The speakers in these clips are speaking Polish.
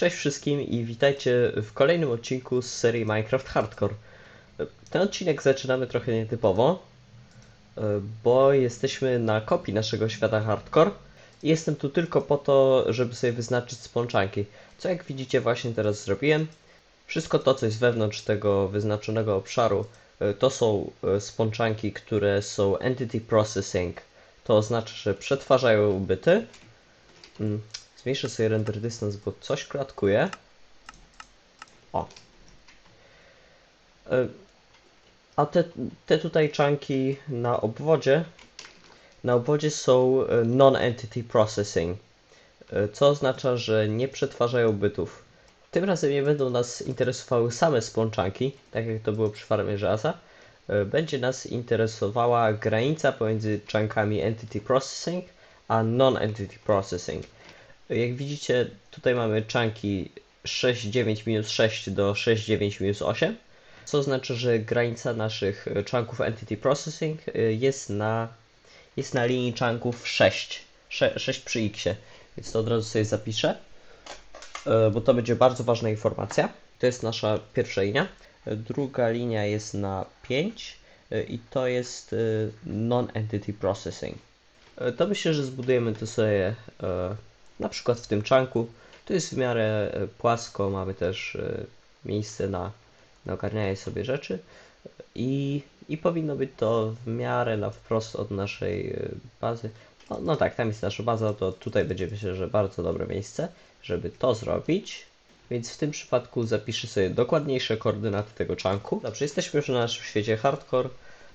Cześć wszystkim i witajcie w kolejnym odcinku z serii Minecraft Hardcore. Ten odcinek zaczynamy trochę nietypowo, e, bo jesteśmy na kopii naszego świata Hardcore i jestem tu tylko po to, żeby sobie wyznaczyć spłonczanki, co jak widzicie właśnie teraz zrobiłem. Wszystko to, co jest wewnątrz tego wyznaczonego obszaru, e, to są e, spłonczanki, które są Entity Processing. To oznacza, że przetwarzają byty. Zmniejszę sobie render distance, bo coś klatkuje. O. E, A te, te tutaj czanki na obwodzie, na obwodzie są e, non-entity processing, e, co oznacza, że nie przetwarzają bytów. Tym razem nie będą nas interesowały same spłonczanki, tak jak to było przy farmie żelaza. E, Będzie nas interesowała granica pomiędzy czankami entity processing a non-entity processing. Jak widzicie, tutaj mamy czanki 6,9-6 do 6,9-8, co oznacza, że granica naszych czanków Entity Processing y, jest na, jest na linii czanków 6, 6 przy x, więc to od razu sobie zapiszę, y, bo to będzie bardzo ważna informacja. To jest nasza pierwsza linia. Druga linia jest na 5 y, i to jest Non-Entity Processing. To myślę, że zbudujemy to sobie e, na przykład w tym czanku. Tu jest w miarę e, płasko, mamy też e, miejsce na, na ogarnianie sobie rzeczy i, i powinno być to w miarę na wprost od naszej e, bazy. No, no tak, tam jest nasza baza, to tutaj będzie myślę, że bardzo dobre miejsce, żeby to zrobić. Więc w tym przypadku zapiszę sobie dokładniejsze koordynaty tego czanku. Dobrze, jesteśmy już na naszym świecie hardcore.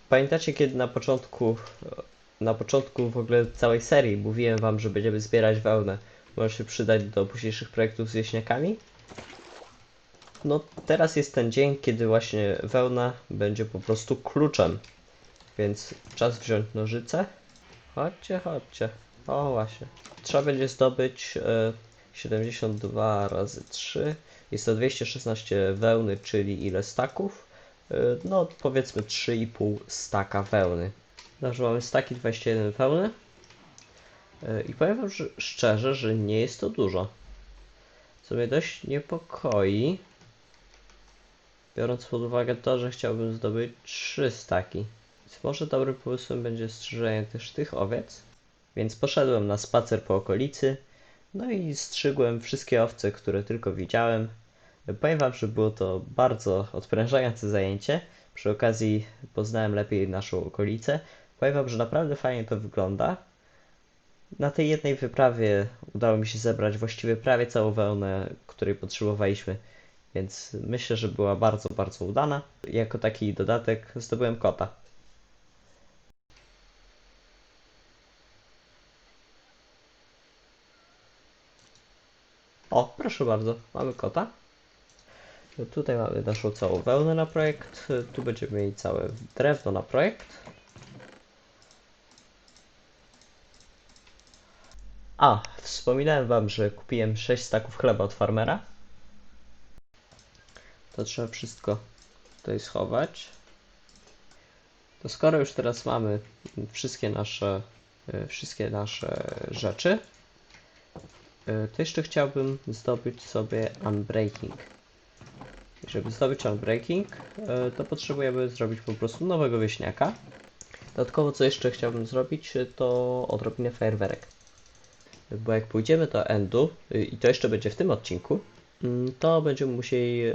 Pamiętacie, kiedy na początku na początku w ogóle całej serii mówiłem wam, że będziemy zbierać wełnę. Może się przydać do późniejszych projektów z wieśniakami. No teraz jest ten dzień, kiedy właśnie wełna będzie po prostu kluczem. Więc czas wziąć nożyce. Chodźcie, chodźcie. O właśnie. Trzeba będzie zdobyć e, 72 razy 3. Jest to 216 wełny, czyli ile staków? E, no powiedzmy 3,5 staka wełny. Dobrze, mamy staki 21 wełny. E, I powiem wam że, szczerze, że nie jest to dużo. Co mnie dość niepokoi. Biorąc pod uwagę to, że chciałbym zdobyć 3 staki. Więc może dobrym pomysłem będzie strzyżenie też tych owiec. Więc poszedłem na spacer po okolicy. No i strzygłem wszystkie owce, które tylko widziałem. Powiem wam, że było to bardzo odprężające zajęcie. Przy okazji poznałem lepiej naszą okolicę. Powiem wam, że naprawdę fajnie to wygląda. Na tej jednej wyprawie udało mi się zebrać właściwie prawie całą wełnę, której potrzebowaliśmy, więc myślę, że była bardzo, bardzo udana. Jako taki dodatek zdobyłem kota. O, proszę bardzo, mamy kota. No Tutaj mamy naszą całą wełnę na projekt, tu będziemy mieli całe drewno na projekt. A, wspominałem wam, że kupiłem 6 staków chleba od farmera. To trzeba wszystko tutaj schować. To skoro już teraz mamy wszystkie nasze, y, wszystkie nasze rzeczy, y, to jeszcze chciałbym zdobyć sobie Unbreaking. Żeby zdobyć Unbreaking, y, to potrzebujemy zrobić po prostu nowego wieśniaka. Dodatkowo co jeszcze chciałbym zrobić, to odrobinę fajerwerek bo jak pójdziemy do endu y, i to jeszcze będzie w tym odcinku, mm, to będziemy musieli,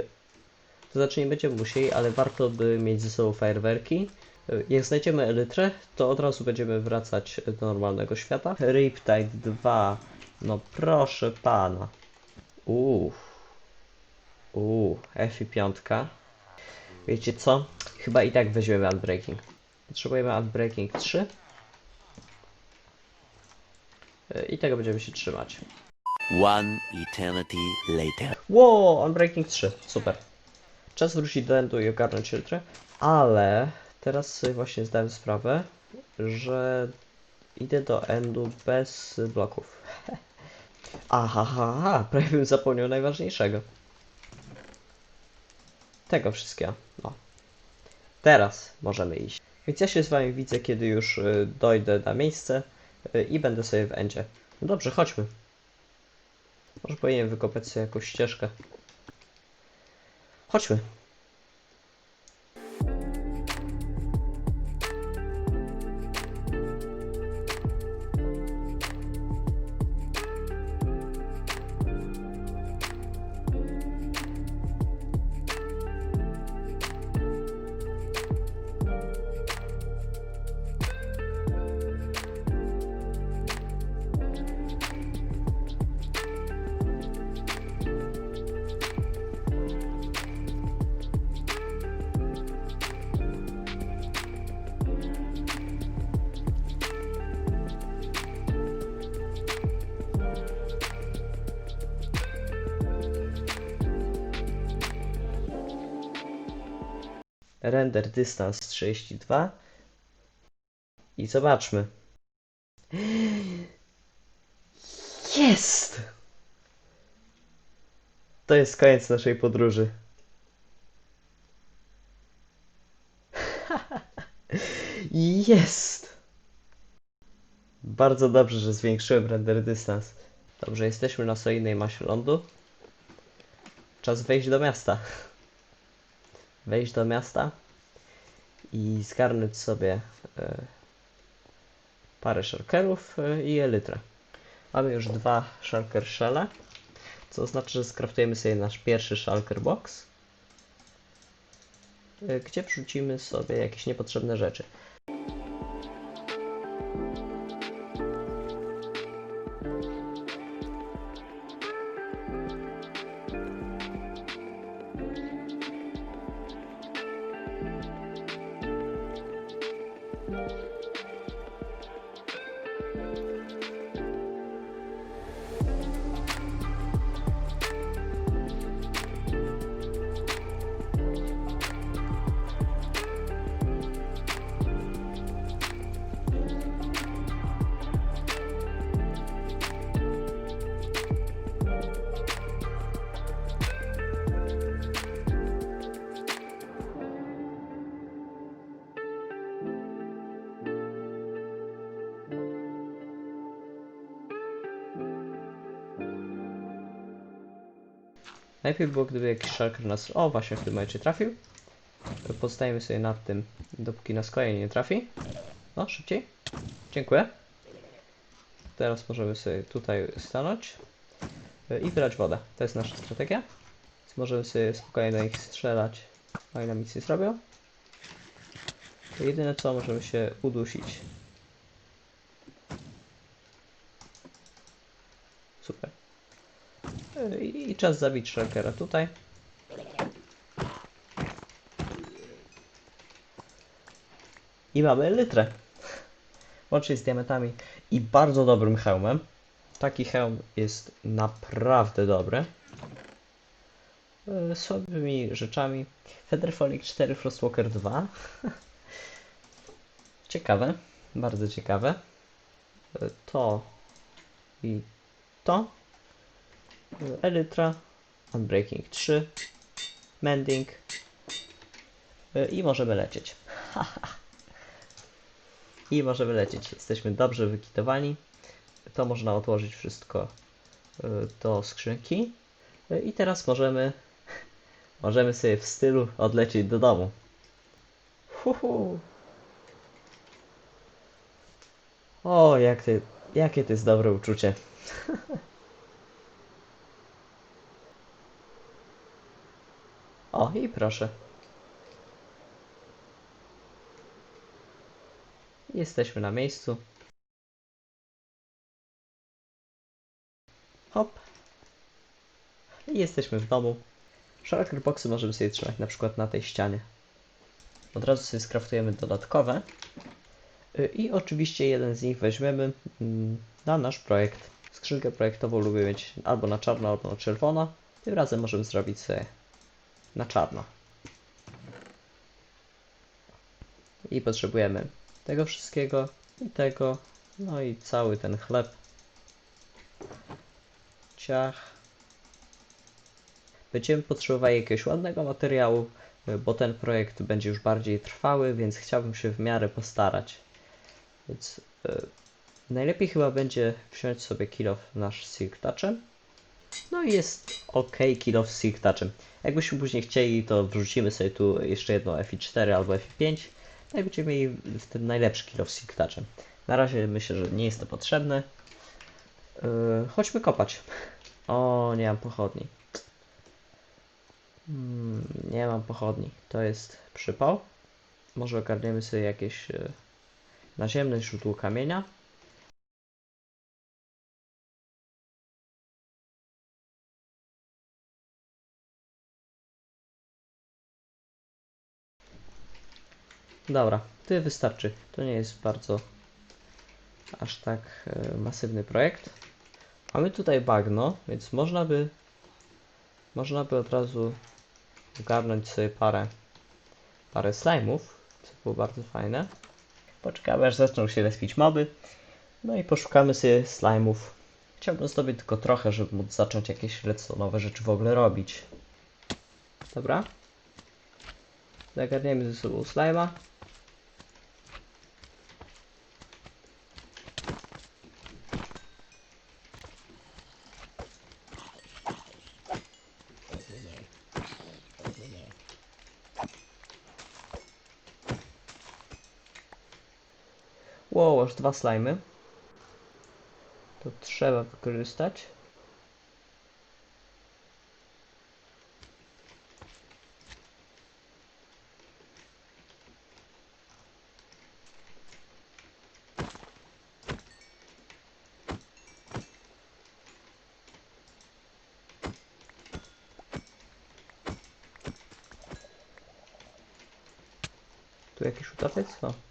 to znaczy nie będziemy musieli, ale warto by mieć ze sobą fajerwerki. Y, Jak znajdziemy elytrę, to od razu będziemy wracać do normalnego świata. Riptide 2, no proszę pana. Uuu. Uuu, F i piątka. Wiecie co? Chyba i tak weźmiemy Unbreaking. Potrzebujemy Unbreaking 3. I tego będziemy się trzymać. One eternity later. Wow, Unbreaking 3, super. Czas wrócić do endu i ogarnąć elytrę, ale teraz sobie właśnie zdałem sprawę, że idę do endu bez bloków. Aha, ha, ha, prawie bym zapomniał najważniejszego. Tego wszystkiego, no. Teraz możemy iść. Więc ja się z wami widzę, kiedy już y, dojdę na miejsce i będę sobie w endzie. No dobrze, chodźmy. Może powinienem wykopać sobie jakąś ścieżkę. Chodźmy. Render dystans 32. I zobaczmy. Jest! To jest koniec naszej podróży. Jest! Bardzo dobrze, że zwiększyłem render dystans. Dobrze, jesteśmy na solidnej masie lądu. Czas wejść do miasta. Wejść do miasta i zgarnąć sobie e, parę shulkerów e, i elytrę. Mamy już dwa shulker shelle, co oznacza, że skraftujemy sobie nasz pierwszy shulker box, e, gdzie wrzucimy sobie jakieś niepotrzebne rzeczy. Najpierw było, gdyby jakiś shulker nas, o właśnie w tym momencie trafił. To Pozostajemy sobie nad tym, dopóki nas kolejny nie trafi. No, szybciej. Dziękuję. Teraz możemy sobie tutaj stanąć y, i brać wodę. To jest nasza strategia. Możemy sobie spokojnie do nich strzelać. Oni nam nic nie zrobią. To jedyne co, możemy się udusić. Super. Y, I czas zabić Shulkera tutaj. I mamy litrę. Łącznie z diamentami i bardzo dobrym hełmem. Taki hełm jest naprawdę dobry. Y, Słabymi rzeczami. Featherfalling 4 Frostwalker 2. ciekawe. Bardzo ciekawe. Y, To i to. Elytra, Unbreaking 3, Mending y, i możemy lecieć. I możemy lecieć. Jesteśmy dobrze wykitowani. To można odłożyć wszystko y, do skrzynki. Y, I teraz możemy możemy sobie w stylu odlecieć do domu. Huhu. O, jak ty, jakie to jest dobre uczucie. O, i proszę. Jesteśmy na miejscu. Hop. I jesteśmy w domu. Shulker boxy możemy sobie trzymać na przykład na tej ścianie. Od razu sobie skraftujemy dodatkowe. Y, I oczywiście jeden z nich weźmiemy mm, na nasz projekt. Skrzynkę projektową lubię mieć albo na czarno, albo na czerwono. Tym razem możemy zrobić sobie na czarno. I potrzebujemy tego wszystkiego i tego, no i cały ten chleb. Ciach. Będziemy potrzebowali jakiegoś ładnego materiału, bo ten projekt będzie już bardziej trwały, więc chciałbym się w miarę postarać. Więc y, najlepiej chyba będzie wziąć sobie kill nasz Silk Touchem No i jest ok kill off Silk Touchem. Jakbyśmy później chcieli, to wrzucimy sobie tu jeszcze jedno FI4 albo FI5. No i będziemy mieli wtedy najlepszy kill Silk Touchem. Na razie myślę, że nie jest to potrzebne. Yy, chodźmy kopać. O, nie mam pochodni. Hmm, nie mam pochodni. To jest przypał. Może ogarniemy sobie jakieś yy, naziemne źródło kamienia. Dobra, tyle wystarczy. To nie jest bardzo aż tak e, masywny projekt. Mamy tutaj bagno, więc można by można by od razu ogarnąć sobie parę parę slime'ów, co było bardzo fajne. Poczekamy aż zaczną się respić moby. No i poszukamy sobie slime'ów. Chciałbym zdobyć tylko trochę, żeby móc zacząć jakieś redstone'owe rzeczy w ogóle robić. Dobra. Zagarniemy ze sobą slime'a. Wow, aż dwa slimy. To trzeba wykorzystać. Tu jakiś utapiec? O.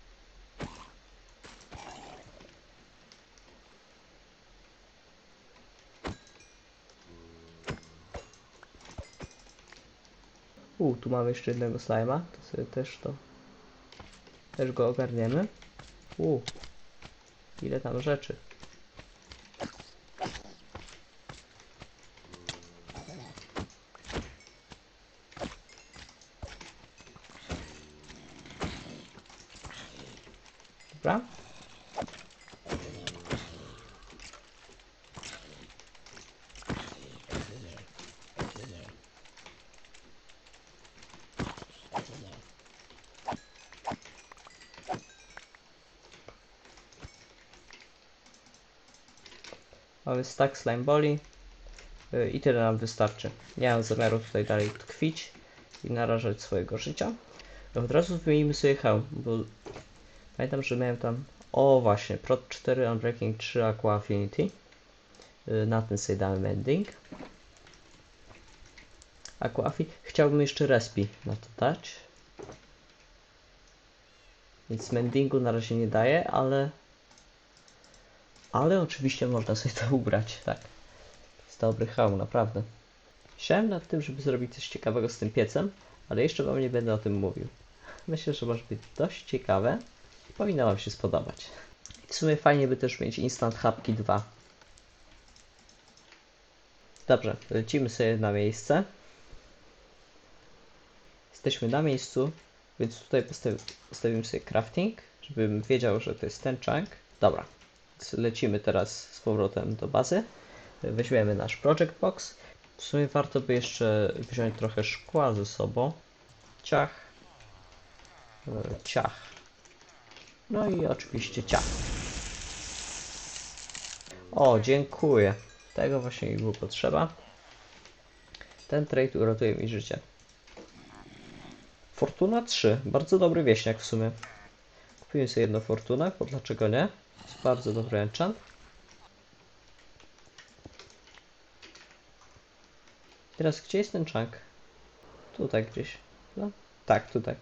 U, tu mamy jeszcze jednego slima, to sobie też to też go ogarniemy. U, ile tam rzeczy. Mamy stack slime boli y, i tyle nam wystarczy. Nie mam zamiaru tutaj dalej tkwić i narażać swojego życia. Od razu wymienimy sobie hełm, bo pamiętam, że miałem tam o właśnie, Prot 4, Unbreaking 3, Aqua Affinity. Y, Na ten sobie damy mending. Aqua Affi. Chciałbym jeszcze respi na to dać. Więc mendingu na razie nie daję, ale ale oczywiście można sobie to ubrać, tak. Jest dobry hełm, naprawdę. Myślałem nad tym, żeby zrobić coś ciekawego z tym piecem, ale jeszcze wam nie będę o tym mówił. Myślę, że może być dość ciekawe powinno wam się spodobać. W sumie fajnie by też mieć Instant Hapki 2. Dobrze, lecimy sobie na miejsce. Jesteśmy na miejscu, więc tutaj postawi postawimy sobie crafting, żebym wiedział, że to jest ten chunk. Dobra, lecimy teraz z powrotem do bazy. Weźmiemy nasz project box. W sumie warto by jeszcze wziąć trochę szkła ze sobą. Ciach. E, Ciach. No i oczywiście ciach. O, dziękuję. Tego właśnie mi było potrzeba. Ten trade uratuje mi życie. Fortuna 3. Bardzo dobry wieśniak w sumie. Kupiłem sobie jedno fortunę, bo dlaczego nie? Jest bardzo dobry enchant. Teraz gdzie jest ten chunk? Tutaj gdzieś. No, tak, tutaj.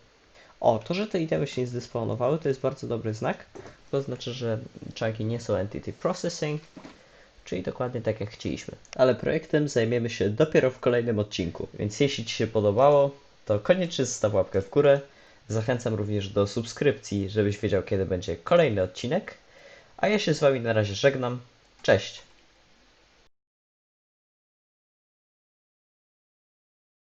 O, to, że te itemy się nie zdespawnowały, to jest bardzo dobry znak. To znaczy, że chunki nie są entity processing, czyli dokładnie tak jak chcieliśmy. Ale projektem zajmiemy się dopiero w kolejnym odcinku, więc jeśli Ci się podobało, to koniecznie zostaw łapkę w górę. Zachęcam również do subskrypcji, żebyś wiedział, kiedy będzie kolejny odcinek. A ja się z Wami na razie żegnam. Cześć!